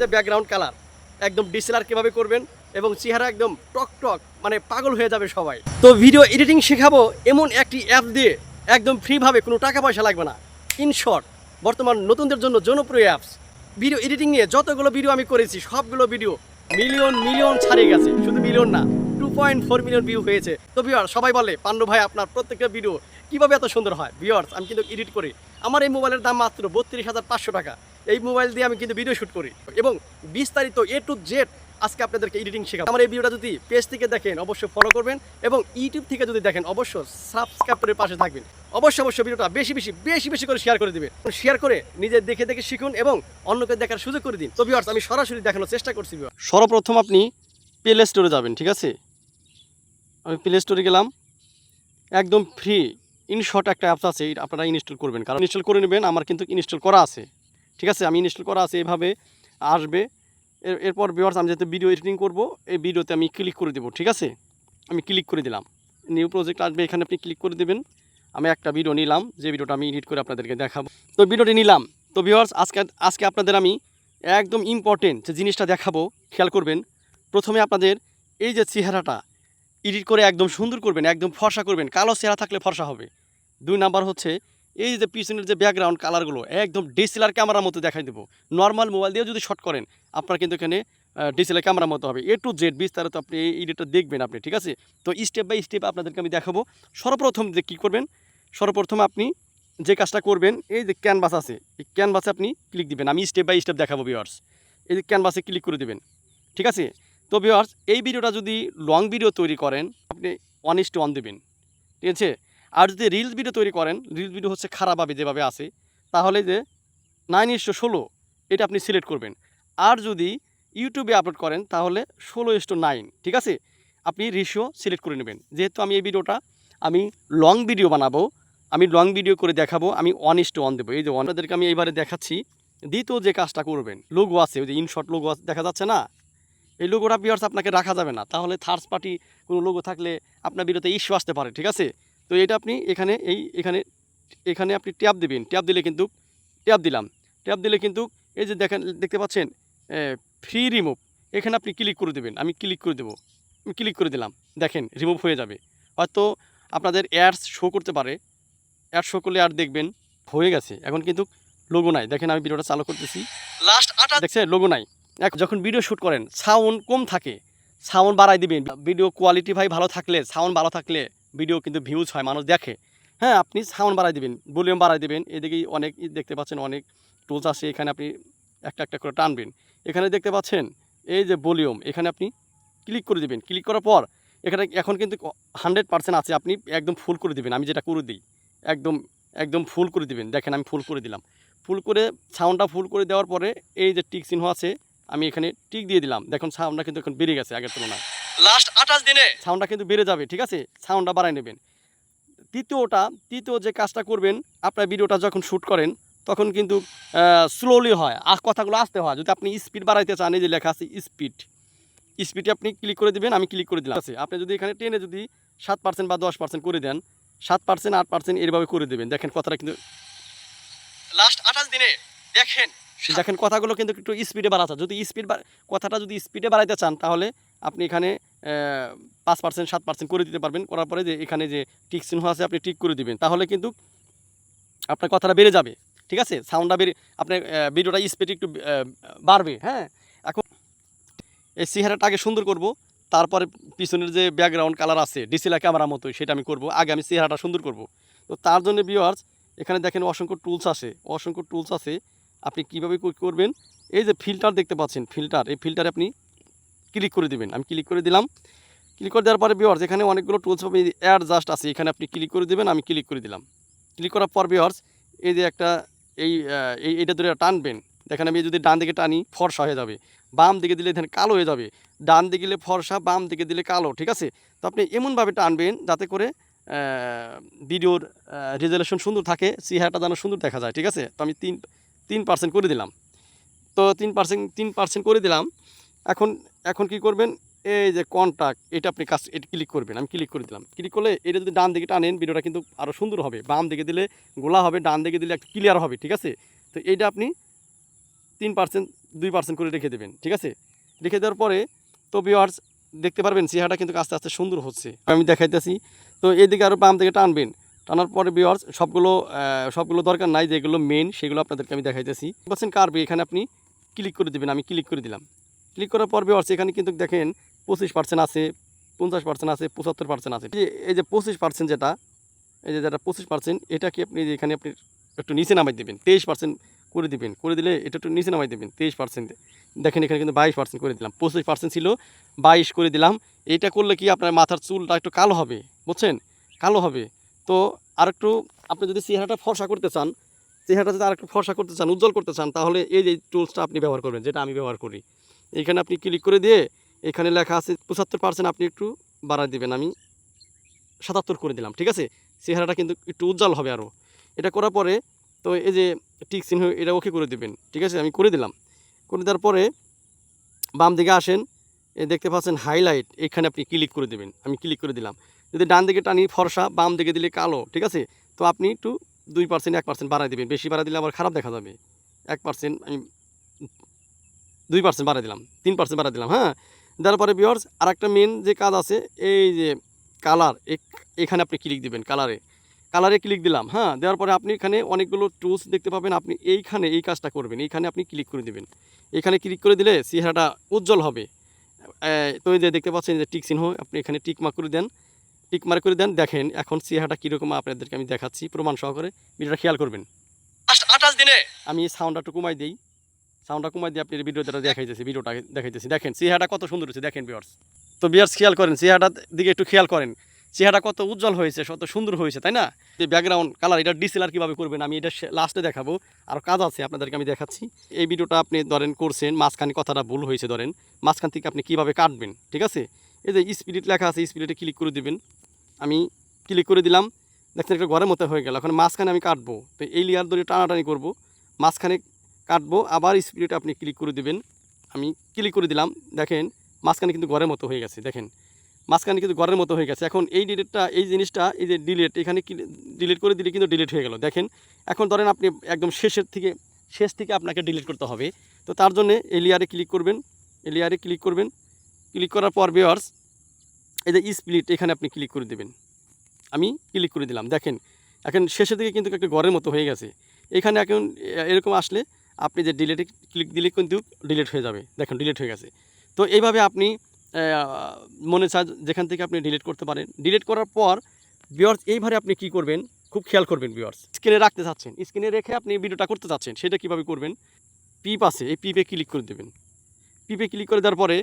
যে background colour একদম ডিসেলার কীভাবে করবেন এবং চেহারা একদম টক টক মানে পাগল হয়ে যাবে সবাই। তো ভিডিও এডিটিং শেখাবো এমন একটি অ্যাপ দিয়ে একদম ফ্রিভাবে কোনো টাকা পয়সা লাগবে না। ইন শর্ট বর্তমান নতুনদের জন্য জনপ্রিয় অ্যাপস ভিডিও এডিটিং নিয়ে যতগুলো ভিডিও আমি করেছি, সবগুলো ভিডিও মিলিয়ন মিলিয়ন ছাড়িয়ে গেছে। শুধু মিলিয়ন না two point four million view হয়েছে। তো ভিওর সবাই বলে, পান্ডু ভাই, আপনার প্রত্যেকটা ভিডিও কীভাবে এত সুন্দর হয়? ভিওর্স আমি কিন্তু এডিট করি। আমার এই মোবাইলের দাম মাত্র বত্রিশ হাজার পাঁচশো টাকা। এই মোবাইল দিয়ে আমি কিন্তু ভিডিও শ্যুট করি। এবং বিস্তারিত এ টু জেড আজকে আপনাদেরকে এডিটিং শেখাবো। আমার এই ভিডিওটা যদি পেজ থেকে দেখেন, অবশ্যই ফলো করবেন এবং ইউটিউব থেকে যদি দেখেন, অবশ্যই সাবস্ক্রাইব করে পাশে থাকবেন। অবশ্যই অবশ্যই ভিডিওটা বেশি বেশি বেশি বেশি করে শেয়ার করে দিবেন। শেয়ার করে নিজে দেখে দেখে শিখুন এবং অন্যকে দেখার সুযোগ করে দিন। তো ভিউয়ার্স আমি সরাসরি দেখানোর চেষ্টা করছি সর্বপ্রথম আপনি প্লে স্টোরে যাবেন, ঠিক আছে? আমি প্লে স্টোরে গেলাম। একদম ফ্রি ইনশর্ট একটা অ্যাপস আছে আপনারা ইনস্টল করবেন। কারণ ইনস্টল করে নেবেন, আমার কিন্তু ইনস্টল করা আছে। ঠিক আছে, আমি ইনস্টল করা আছে এভাবে, আসবে। এর, এরপর ভিউয়ার্স আমি যেহেতু ভিডিও এডিটিং করব, এই ভিডিওতে আমি ক্লিক করে দেবো, ঠিক আছে? আমি ক্লিক করে দিলাম। নিউ প্রজেক্ট আসবে, এখানে আপনি ক্লিক করে দেবেন। আমি একটা ভিডিও নিলাম, যে ভিডিওটা আমি এডিট করে আপনাদেরকে দেখাবো। তো ভিডিওটি নিলাম। তো ভিউয়ার্স আজকে আজকে আপনাদের আমি একদম ইম্পর্টেন্ট যে জিনিসটা দেখাবো, খেয়াল করবেন। প্রথমে আপনাদের এই যে চেহারাটা এডিট করে একদম সুন্দর করবেন, একদম ফর্সা করবেন। কালো চেহারা থাকলে ফর্সা হবে। দুই নাম্বার হচ্ছে এই যে পিছনের যে ব্যাকগ্রাউন্ড কালারগুলো একদম ডিএসএলআর ক্যামেরার মতো দেখাই দেবো। নর্মাল মোবাইল দিয়ে যদি শর্ট করেন, আপনার কিন্তু এখানে ডিএসএলআর ক্যামেরার মতো হবে। এ টু জেড বিস্তারিত আপনি এই এডিটটা দেখবেন আপনি, ঠিক আছে? তো স্টেপ বাই স্টেপ আপনাদেরকে আমি দেখাবো। সর্বপ্রথম যে কী করবেন? সর্বপ্রথম আপনি যে কাজটা করবেন, এই যে ক্যানভাস আছে, এই ক্যানভাসে আপনি ক্লিক দিবেন। আমি স্টেপ বাই স্টেপ দেখাবো ভিওয়ার্স এই যে ক্যানভাসে ক্লিক করে দিবেন, ঠিক আছে? তো ভিওয়ার্স এই ভিডিওটা যদি লং ভিডিও তৈরি করেন, আপনি ওয়ান ইস টু ওয়ান দেবেন, ঠিক আছে? আর যদি রিলস ভিডিও তৈরি করেন রিলস ভিডিও হচ্ছে খারাপভাবে যেভাবে আছে, তাহলে যে নাইন ইস্টো ষোলো, এটা আপনি সিলেক্ট করবেন। আর যদি ইউটিউবে আপলোড করেন, তাহলে ষোলো ইস্টো নাইন ঠিক আছে? আপনি রেশিও সিলেক্ট করে নেবেন। যেহেতু আমি এই ভিডিওটা আমি লং ভিডিও বানাবো, আমি লং ভিডিও করে দেখাবো, আমি ওয়ান ইস্টো ওয়ান দেবো। এই যে ওয়ানদেরকে আমি এইবারে দেখাচ্ছি, দ্বিতীয় যে কাজটা করবেন লোগো আছে, ওই যে ইনশর্ট লোগো দেখা যাচ্ছে না? এই লোগোটা পিয়ার্স আপনাকে রাখা যাবে না। তাহলে থার্ড পার্টি কোনো লোগো থাকলে আপনার ভিডিওতে ইস্যু আসতে পারে, ঠিক আছে? তো এটা আপনি এখানে এই এখানে এখানে আপনি ট্যাপ দিবেন। ট্যাপ দিলে কিন্তু ট্যাপ দিলাম। ট্যাপ দিলে কিন্তু এই যে দেখেন দেখতে পাচ্ছেন ফ্রি রিমুভ এখানে আপনি ক্লিক করে দেবেন। আমি ক্লিক করে দেবো। আমি ক্লিক করে দিলাম। দেখেন রিমুভ হয়ে যাবে। হয়তো আপনাদের অ্যাডস শো করতে পারে। অ্যাড শো করলে আর দেখবেন হয়ে গেছে। এখন কিন্তু লোগো নাই। দেখেন আমি ভিডিওটা চালু করতেছি। লাস্ট আটা দেখছে লোগো নাই। এক যখন ভিডিও শ্যুট করেন সাউন্ড কম থাকে। সাউন্ড বাড়াই দিবেন। ভিডিও কোয়ালিটি ভাই ভালো থাকলে সাউন্ড ভালো থাকলে ভিডিও কিন্তু ভিউজ হয়, মানুষ দেখে। হ্যাঁ আপনি সাউন্ড বাড়াই দিবেন ভলিউম বাড়াই দিবেন। এদিকে অনেক দেখতে পাচ্ছেন, অনেক টুলস আছে, এখানে আপনি একটা একটা করে টানবেন। এখানে দেখতে পাচ্ছেন, এই যে ভলিউম এখানে আপনি ক্লিক করে দিবেন। ক্লিক করার পর, এখানে এখন কিন্তু হান্ড্রেড পার্সেন্ট আছে, আপনি একদম ফুল করে দিবেন। আমি যেটা করে দিই, একদম একদম ফুল করে দিবেন। দেখেন, আমি ফুল করে দিলাম। ফুল করে সাউন্ডটা ফুল করে দেওয়ার পরে, এই যে টিক চিহ্ন আছে, আমি এখানে টিক দিয়ে দিলাম। দেখুন সাউন্ডটা কিন্তু এখন বেড়ে গেছে আগের তুলনায়। লাস্ট আঠাশ দিনে। সাউন্ডটা কিন্তু বেড়ে যাবে ঠিক আছে? সাউন্ডটা বাড়াই নেবেন। তৃতীয়টা তৃতীয় যে কাজটা করবেন আপনার ভিডিওটা যখন শ্যুট করেন তখন কিন্তু স্লোলি হয় আর কথাগুলো আসতে হয়। যদি আপনি স্পিড বাড়াইতে চান এই যে লেখা আছে স্পিড স্পিডে আপনি ক্লিক করে দিবেন আমি ক্লিক করে দিলাম। আছে? আপনি যদি এখানে টেনে যদি সাত পার্সেন্ট বা দশ পার্সেন্ট করে দেন সাত পার্সেন্ট আট পার্সেন্ট এরভাবে করে দেবেন। দেখেন কথাটা কিন্তু লাস্ট আঠাশ দিনে দেখেন। দেখেন কথাগুলো কিন্তু একটু স্পিডে বাড়াতে যদি স্পিড কথাটা যদি স্পিডে বাড়াইতে চান তাহলে আপনি এখানে পাঁচ পার্সেন্ট সাত পার্সেন্ট করে দিতে পারবেন। করার পরে যে এখানে যে টিক চিহ্ন আছে, আপনি টিক করে দিবেন। তাহলে কিন্তু আপনার কথাটা বেড়ে যাবে। ঠিক আছে? সাউন্ডটা বেড়ে আপনার ভিডিওটা স্পিড একটু বাড়বে হ্যাঁ? এখন এই চেহারাটা আগে সুন্দর করব। তারপরে পিছনের যে ব্যাকগ্রাউন্ড কালার আছে ডিসিএলআর ক্যামেরা মতো সেটা আমি করব। আগে আমি চেহারাটা সুন্দর করব। তো তার জন্য ভিউয়ার্স এখানে দেখেন অসংখ্য টুলস আছে। অসংখ্য টুলস আছে। আপনি কীভাবে করবেন? এই যে ফিল্টার দেখতে পাচ্ছেন ফিল্টার এই ফিল্টারে আপনি ক্লিক করে দিবেন। আমি ক্লিক করে দিলাম। ক্লিক করে দেওয়ার পরে ভিওয়ার্স এখানে অনেকগুলো টুলস অ্যাড জাস্ট আছে। এখানে আপনি ক্লিক করে দিবেন আমি ক্লিক করে দিলাম। ক্লিক করার পর ভিওয়ার্স এই যে একটা এই আহ, এই এটা ধরে টানবেন। দেখেন আমি যদি ডান দিকে টানি ফর্সা হয়ে যাবে। বাম দিকে দিলে এখানে কালো হয়ে যাবে। ডান দিকে দিলে ফর্সা বাম দিকে দিলে কালো ঠিক আছে? তো আপনি এমনভাবে টানবেন যাতে করে ভিডিওর রেজুলেশন সুন্দর থাকে চেহারাটা যেন সুন্দর দেখা যায় ঠিক আছে? তো আমি তিন তিন পার্সেন্ট করে দিলাম। তো তিন পার্সেন্ট তিন পার্সেন্ট করে দিলাম। এখন এখন কি করবেন? এই যে কন্ট্যাক্ট এটা আপনি কাজ, এটা ক্লিক করবেন। আমি ক্লিক করে দিলাম। ক্লিক করলে এটা যদি ডান দিকে টানেন, ভিডিওটা কিন্তু আরও সুন্দর হবে। বাম দিকে দিলে গোলা হবে, ডান দিকে দিলে একটু ক্লিয়ার হবে, ঠিক আছে? তো এইটা আপনি তিন পার্সেন্ট দুই পার্সেন্ট করে রেখে দেবেন, ঠিক আছে? রেখে দেওয়ার পরে, তো ভিওয়ার্স দেখতে পারবেন, চেহারাটা কিন্তু আস্তে আস্তে সুন্দর হচ্ছে। আমি দেখাইতেছি। তো এদিকে আরও বাম থেকে টানবেন। টানার পরে ভিওয়ার্স সবগুলো সবগুলো দরকার নাই, যেগুলো মেন সেগুলো আপনাদেরকে আমি দেখাইতেছি। পার্সেন্ট কারবে এখানে আপনি ক্লিক করে দেবেন, আমি ক্লিক করে দিলাম। ক্লিক করার পর ভিওয়ার্স এখানে কিন্তু দেখেন পঁচিশ পার্সেন্ট আছে, পঞ্চাশ পার্সেন্ট আছে, পঁচাত্তর পার্সেন্ট আছে। এই যে- এই যে পঁচিশ পার্সেন্ট যেটা, এই যে যেটা পঁচিশ পার্সেন্ট এটা কি আপনি এখানে আপনি একটু নিচে নামাই দেবেন, তেইশ পার্সেন্ট করে দিবেন। করে দিলে এটা একটু নিচে নামাই দেবেন, তেইশ পার্সেন্ট দেখেন এখানে কিন্তু বাইশ পার্সেন্ট করে দিলাম, পঁচিশ পার্সেন্ট ছিল, বাইশ করে দিলাম। এইটা করলে কি আপনার মাথার চুলটা একটু কালো হবে, বুঝছেন? কালো হবে। তো আর একটু আপনি যদি চেহারাটা ফর্সা করতে চান, চেহারাটা যদি আরেকটু ফর্সা করতে চান, উজ্জ্বল করতে চান, তাহলে এই যে টুলসটা আপনি ব্যবহার করবেন, যেটা আমি ব্যবহার করি। এখানে আপনি ক্লিক করে দিয়ে এখানে লেখা আছে পঁচাত্তর পার্সেন্ট আপনি একটু বাড়ায় দেবেন, আমি সাতাত্তর করে দিলাম, ঠিক আছে? চেহারাটা কিন্তু একটু উজ্জ্বল হবে আরও এটা করার পরে তো এই যে টিক চিহ্ন, এটা ওকে করে দিবেন, ঠিক আছে? আমি করে দিলাম। করে দেওয়ার পরে বাম দিকে আসেন এই দেখতে পাচ্ছেন হাইলাইট এখানে আপনি ক্লিক করে দেবেন, আমি ক্লিক করে দিলাম। যদি ডান দিকে টানি ফর্সা, বাম দিকে দিলে কালো, ঠিক আছে? তো আপনি একটু দুই পার্সেন্ট এক পার্সেন্ট বাড়াই দেবেন, বেশি বাড়াই দিলে আবার খারাপ দেখা যাবে। এক পার্সেন্ট আমি দুই পার্সেন্ট বাড়াই দিলাম তিন পার্সেন্ট বাড়াই দিলাম হ্যাঁ? দেওয়ার পরে বিয়ার্স আর একটা মেন যে কাজ আছে এই যে কালার এখানে আপনি ক্লিক দিবেন কালারে কালারে ক্লিক দিলাম হ্যাঁ? দেওয়ার পরে আপনি এখানে অনেকগুলো টুলস দেখতে পাবেন আপনি এইখানে এই কাজটা করবেন এইখানে আপনি ক্লিক করে দিবেন। এখানে ক্লিক করে দিলে চেহারাটা উজ্জ্বল হবে। তো যে দেখতে পাচ্ছেন যে টিক চিহ্ন আপনি এখানে টিক মার্ক করে দেন। টিক মার্ক করে দেন দেখেন এখন চেহারাটা কীরকম আপনাদেরকে আমি দেখাচ্ছি প্রমাণ সহকারে। ভিডিওটা খেয়াল করবেন। আঠাশ দিনে? আমি সাউন্ডটা একটু কমাই দিই। সাউন্ডটা কমাই দিয়ে আপনি ভিডিওটা দেখাইতেছি ভিডিওটা দেখাইতেছি। দেখেন, চেহারাটা কত সুন্দর হচ্ছে দেখেন বিয়ার্স তো বিয়ার্স খেয়াল করেন চেহারাটার দিকে একটু খেয়াল করেন। চেহারা কত উজ্জ্বল হয়েছে, কত সুন্দর হয়েছে, তাই না? যে ব্যাকগ্রাউন্ড কালার এটা ডিসেলার কীভাবে করবেন, আমি এটা লাস্টে দেখাবো। আর কাজ আছে, আপনাদেরকে আমি দেখাচ্ছি। এই ভিডিওটা আপনি ধরেন করছেন, মাঝখানে কথাটা ভুল হয়েছে ধরেন। মাঝখান থেকে আপনি কীভাবে কাটবেন, ঠিক আছে? এই যে স্পিরিট লেখা আছে স্পিরিটে ক্লিক করে দিবেন। আমি ক্লিক করে দিলাম, দেখছেন একটা ঘরের মতো হয়ে গেল। এখন মাঝখানে আমি কাটবো। তো এই লেয়ার ধরে টানাটানি করব। মাঝখানে কাটবো। আবার স্পিরিটে আপনি ক্লিক করে দেবেন। আমি ক্লিক করে দিলাম। দেখেন, মাঝখানে কিন্তু ঘরের মতো হয়ে গেছে। দেখেন, মাঝখানে কিন্তু ঘরের মতো হয়ে গেছে। এখন এই ডিলেটটা এই জিনিসটা, এই যে ডিলেট এখানে ডিলিট করে দিলে কিন্তু ডিলিট হয়ে গেল। দেখেন, এখন ধরেন আপনি একদম শেষের থেকে, শেষ থেকে আপনাকে ডিলিট করতে হবে। তো তার জন্য এই লেয়ারে ক্লিক করবেন। এই লেয়ারে ক্লিক করবেন। ক্লিক করার পর বিয়ার্স এই যে স্প্লিট এখানে আপনি ক্লিক করে দেবেন। আমি ক্লিক করে দিলাম। দেখেন, এখন শেষের দিকে কিন্তু একটা ঘরের মতো হয়ে গেছে। এখানে এখন এরকম আসলে আপনি যে ডিলেটে ক্লিক দিলে কিন্তু ডিলিট হয়ে যাবে। দেখেন ডিলিট হয়ে গেছে। তো এইভাবে আপনি মনে চায় যেখান থেকে আপনি ডিলিট করতে পারেন। ডিলিট করার পর বিয়ার্স এইভাবে আপনি কি করবেন? খুব খেয়াল করবেন বিয়ার্স স্ক্রিনে রাখতে চাচ্ছেন। স্ক্রিনে রেখে আপনি ভিডিওটা করতে চাচ্ছেন, সেটা কীভাবে করবেন? পিপ আছে, এই পিপে ক্লিক করে দেবেন। পিপে ক্লিক করে দেওয়ার পরে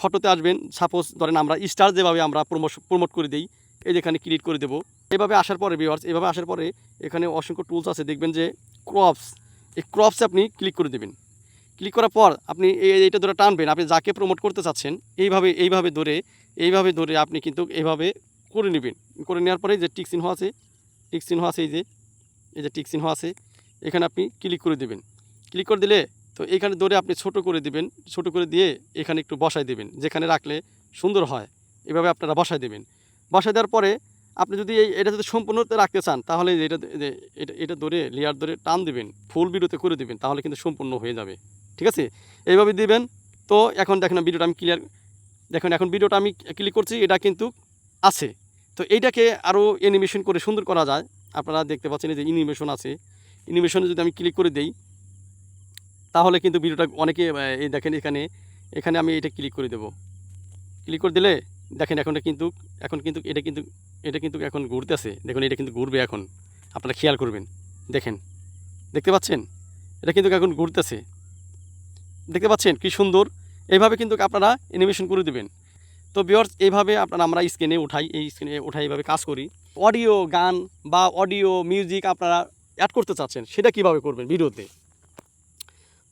ফটোতে আসবেন। সাপোজ ধরেন আমরা স্টার যেভাবে আমরা প্রমোট করে দিই, এই যেখানে ক্লিক করে দেবো। এভাবে আসার পরে ভিওয়ার্স এভাবে আসার পরে এখানে অসংখ্য টুলস আছে। দেখবেন যে ক্রপস এই ক্রপসে আপনি ক্লিক করে দেবেন। ক্লিক করার পর আপনি এই এইটা ধরে টানবেন, আপনি যাকে প্রমোট করতে চাচ্ছেন, এইভাবে এইভাবে ধরে এইভাবে ধরে আপনি কিন্তু এইভাবে করে নেবেন। করে নেওয়ার পরে যে টিক আছে টিক চিহ্ন আছে এই যে এই যে টিক আছে, এখানে আপনি ক্লিক করে দেবেন। ক্লিক করে দিলে তো এখানে ধরে আপনি ছোট করে দিবেন, ছোট করে দিয়ে এখানে একটু বসায় দেবেন, যেখানে রাখলে সুন্দর হয়, এভাবে আপনারা বসায় দেবেন। বসায় দেওয়ার পরে আপনি যদি এই এটা যদি সম্পূর্ণতে রাখতে চান, তাহলে এটা এটা এটা ধরে লেয়ার ধরে টান দিবেন ফুল ভিডিওতে করে দিবেন, তাহলে কিন্তু সম্পূর্ণ হয়ে যাবে। ঠিক আছে? এইভাবে দিবেন। তো এখন দেখেন ভিডিওটা আমি ক্লিয়ার দেখুন এখন ভিডিওটা আমি ক্লিক করছি, এটা কিন্তু আছে। তো এইটাকে আরও অ্যানিমেশন করে সুন্দর করা যায়। আপনারা দেখতে পাচ্ছেন যে অ্যানিমেশন আছে। অ্যানিমেশনে যদি আমি ক্লিক করে দেই, তাহলে কিন্তু ভিডিওটা অনেকে, এই দেখেন এখানে এখানে আমি এটা ক্লিক করে দেব। ক্লিক করে দিলে দেখেন এখন কিন্তু এখন কিন্তু এটা কিন্তু এটা কিন্তু এখন ঘুরতেছে। দেখুন, এটা কিন্তু ঘুরবে এখন। আপনারা খেয়াল করবেন। দেখেন, দেখতে পাচ্ছেন? এটা কিন্তু এখন ঘুরতেছে। দেখতে পাচ্ছেন? কি সুন্দর। এইভাবে কিন্তু আপনারা অ্যানিমেশন করে দেবেন। তো বিয়ার্স এইভাবে আপনারা আমরা স্ক্রিনে উঠাই, এই স্ক্রিনে উঠাই, এইভাবে কাজ করি। অডিও গান বা অডিও মিউজিক আপনারা অ্যাড করতে চাচ্ছেন, সেটা কীভাবে করবেন ভিডিওতে?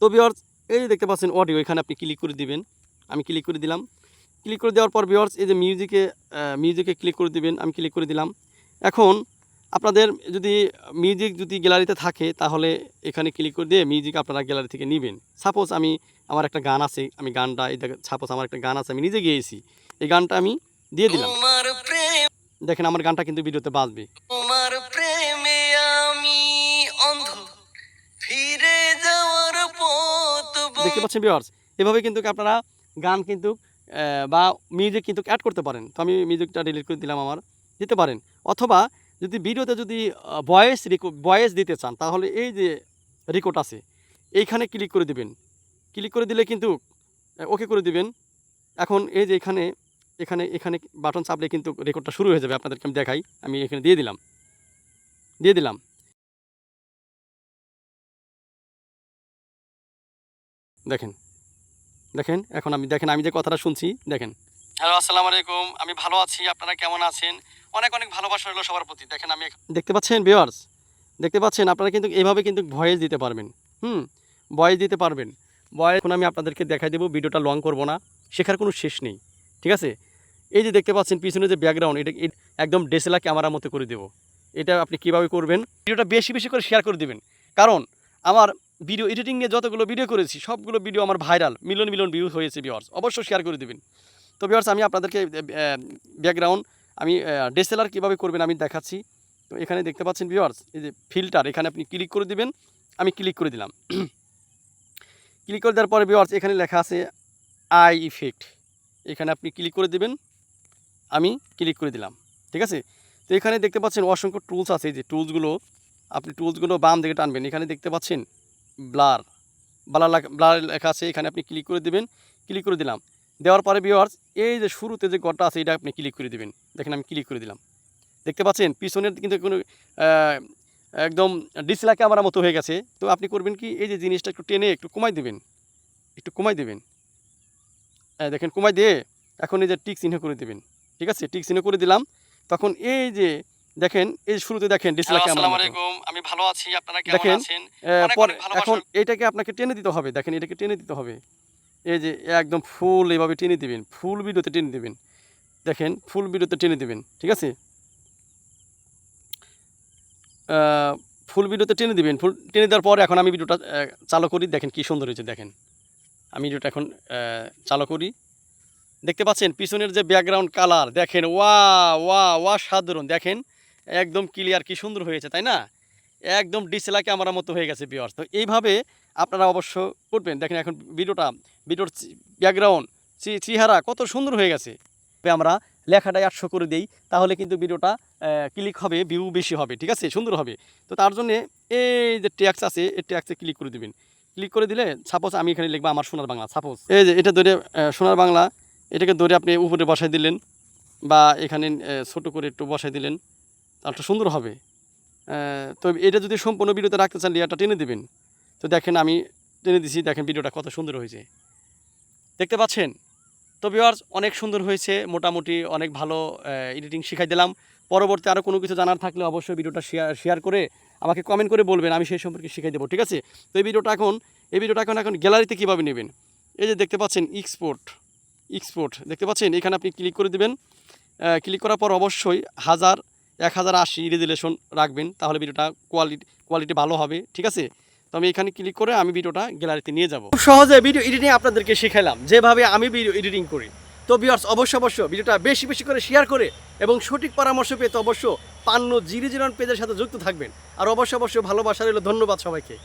তো বিয়ার্স এই দেখতে পাচ্ছেন অডিও এখানে আপনি ক্লিক করে দিবেন। আমি ক্লিক করে দিলাম। ক্লিক করে দেওয়ার পর বিয়ার্স এই যে মিউজিকে মিউজিকে ক্লিক করে দিবেন আমি ক্লিক করে দিলাম। এখন আপনাদের যদি মিউজিক যদি গ্যালারিতে থাকে তাহলে এখানে ক্লিক করে দিয়ে মিউজিক আপনারা গ্যালারি থেকে নেবেন। সাপোজ আমি আমার একটা গান আছে আমি গানটা এই সাপোজ আমার একটা গান আছে আমি নিজে গিয়েছি। এই গানটা আমি দিয়ে দিলাম। দেখেন আমার গানটা কিন্তু ভিডিওতে বাজবে। তোমার প্রেমে আমি অন্ধ ফিরে যাওয়ার পর দেখতে পাচ্ছেন ভিউয়ার্স এভাবে কিন্তু আপনারা গান কিন্তু বা মিউজিক কিন্তু অ্যাড করতে পারেন। তো আমি মিউজিকটা ডিলিট করে দিলাম আমার। দিতে পারেন। অথবা যদি ভিডিওতে যদি ভয়েস ভয়েস দিতে চান, তাহলে এই যে রেকর্ড আছে, এইখানে ক্লিক করে দিবেন। ক্লিক করে দিলে কিন্তু ওকে করে দিবেন। এখন এই যে এখানে এখানে এখানে বাটন চাপলে কিন্তু রেকর্ডটা শুরু হয়ে যাবে। আপনাদেরকে আমি দেখাই। আমি এখানে দিয়ে দিলাম। দিয়ে দিলাম। দেখেন। দেখেন, এখন আমি, দেখেন, আমি যে কথাটা শুনছি, দেখেন। হ্যালো, আসসালামু আলাইকুম। আমি ভালো আছি, আপনারা কেমন আছেন? অনেক অনেক ভালোবাসা রইল সবার প্রতি। দেখেন, আমি দেখতে পাচ্ছেন ভিউয়ার্স দেখতে পাচ্ছেন, আপনারা কিন্তু এইভাবে কিন্তু ভয়েস দিতে পারবেন। হুম, ভয়েস দিতে পারবেন। ভয়েস এখন আমি আপনাদেরকে দেখাই দেবো, ভিডিওটা লং করব না। শেখার কোনো শেষ নেই, ঠিক আছে? এই যে দেখতে পাচ্ছেন, পিছনে যে ব্যাকগ্রাউন্ড এটা একদম ডেসেলা ক্যামেরার মতো করে দেবো। এটা আপনি কীভাবে করবেন? ভিডিওটা বেশি বেশি করে শেয়ার করে দিবেন। কারণ, আমার ভিডিও এডিটিং নিয়ে যতগুলো ভিডিও করেছি, সবগুলো ভিডিও আমার ভাইরাল মিলিয়ন মিলিয়ন ভিউ হয়েছে ভিওয়ার্স অবশ্যই শেয়ার করে দিবেন। তো ভিওয়ার্স আমি আপনাদেরকে ব্যাকগ্রাউন্ড আমি ডেসেলার কীভাবে করবেন আমি দেখাচ্ছি। তো এখানে দেখতে পাচ্ছেন ভিওয়ার্স এই যে ফিল্টার এখানে আপনি ক্লিক করে দিবেন, আমি ক্লিক করে দিলাম। ক্লিক করে দেওয়ার পরে ভিওয়ার্স এখানে লেখা আছে আই ইফেক্ট এখানে আপনি ক্লিক করে দিবেন, আমি ক্লিক করে দিলাম। ঠিক আছে? তো এখানে দেখতে পাচ্ছেন অসংখ্য টুলস আছে যে টুলসগুলো আপনি টুলসগুলো বাম দিকে টানবেন। এখানে দেখতে পাচ্ছেন ব্লার ব্লার ব্লার লেখা আছে, এখানে আপনি ক্লিক করে দিবেন ক্লিক করে দিলাম। দেওয়ার পরে ভিওয়ার্স এই যে শুরুতে যে গড়টা আছে, এটা আপনি ক্লিক করে দিবেন। দেখেন আমি ক্লিক করে দিলাম। দেখতে পাচ্ছেন, পিছনের কিন্তু কোনো একদম ডিসলা ক্যামেরা মতো হয়ে গেছে। তো আপনি করবেন কি, এই যে জিনিসটা একটু টেনে একটু কমাই দেবেন। একটু কমাই দেবেন। হ্যাঁ দেখেন, কমাই দিয়ে এখন এই যে টিক চিহ্ন করে দেবেন। ঠিক আছে? টিক চিহ্ন করে দিলাম। তখন এই যে দেখেন এই শুরুতে দেখেন ডিসলা ক্যামেরা আলাইকুম আমি ভালো আছি আপনারা কেমন দেখেন, আছেন? পরে এখন এটাকে আপনাকে টেনে দিতে হবে দেখেন এটাকে টেনে দিতে হবে। এই যে একদম ফুল এভাবে টেনে দিবেন ফুল ভিডিওতে টেনে দিবেন। দেখেন ফুল ভিডিওতে টেনে দিবেন ঠিক আছে? ফুল ভিডিওতে টেনে দিবেন ফুল টেনে দেওয়ার পরে এখন আমি ভিডিওটা চালু করি দেখেন কি সুন্দর হয়েছে দেখেন। আমি ভিডিওটা এখন চালু করি। দেখতে পাচ্ছেন পিছনের যে ব্যাকগ্রাউন্ড কালার দেখেন ওয়া ওয়া ওয়া সাধারণ দেখেন। একদম ক্লিয়ার কি সুন্দর হয়েছে, তাই না? একদম ডিসেলা আমার মতো হয়ে গেছে বিয়ার্স তো এইভাবে আপনারা অবশ্য করবেন। দেখেন এখন ভিডিওটা, ভিডিওর ব্যাকগ্রাউন্ড চেহারা কত সুন্দর হয়ে গেছে। আমরা লেখাটা একশো করে দেই, তাহলে কিন্তু ভিডিওটা ক্লিক হবে ভিউ বেশি হবে, ঠিক আছে? সুন্দর হবে। তো তার জন্য এই যে ট্যাক্স আছে, এই ট্যাক্সে ক্লিক করে দিবেন। ক্লিক করে দিলে সাপোজ আমি এখানে লিখব আমার সোনার বাংলা সাপোজ এই যে এটা ধরে সোনার বাংলা, এটাকে ধরে আপনি উপরে বসাই দিলেন, বা এখানে ছোট করে একটু বসাই দিলেন। তাহলে সুন্দর হবে। তো এটা যদি সম্পূর্ণ ভিডিওতে রাখতে চান, লেয়ারটা টেনে দেবেন। তো দেখেন আমি টেনে দিছি, দেখেন ভিডিওটা কত সুন্দর হয়েছে। দেখতে পাচ্ছেন? তো ভিউয়ার্স অনেক সুন্দর হয়েছে, মোটামুটি অনেক ভালো এডিটিং শিখাই দিলাম। পরবর্তী আরও কোনো কিছু জানার থাকলে অবশ্যই ভিডিওটা শেয়ার শেয়ার করে আমাকে কমেন্ট করে বলবেন, আমি সেই সম্পর্কে শিখাই দেবো, ঠিক আছে? তো এই ভিডিওটা এখন, এই ভিডিওটা এখন এখন গ্যালারিতে কীভাবে নেবেন? এই যে দেখতে পাচ্ছেন এক্সপোর্ট এক্সপোর্ট দেখতে পাচ্ছেন? এখানে আপনি ক্লিক করে দেবেন। ক্লিক করার পর অবশ্যই হাজার এক হাজার আশি রেজুলেশন রাখবেন, তাহলে ভিডিওটা কোয়ালিটি কোয়ালিটি ভালো হবে, ঠিক আছে? তো আমি এখানে ক্লিক করে আমি ভিডিওটা গ্যালারিতে নিয়ে যাব। সহজে ভিডিও এডিটিং আপনাদেরকে শেখালাম যেভাবে আমি ভিডিও এডিটিং করি। তো ভিউয়ার্স অবশ্য অবশ্য ভিডিওটা বেশি বেশি করে শেয়ার করে এবং সঠিক পরামর্শ পেতে অবশ্য পান্ন জিরো জিরন পেজের সাথে যুক্ত থাকবেন। আর অবশ্য অবশ্য ভালোবাসা রইল, ধন্যবাদ সবাইকে।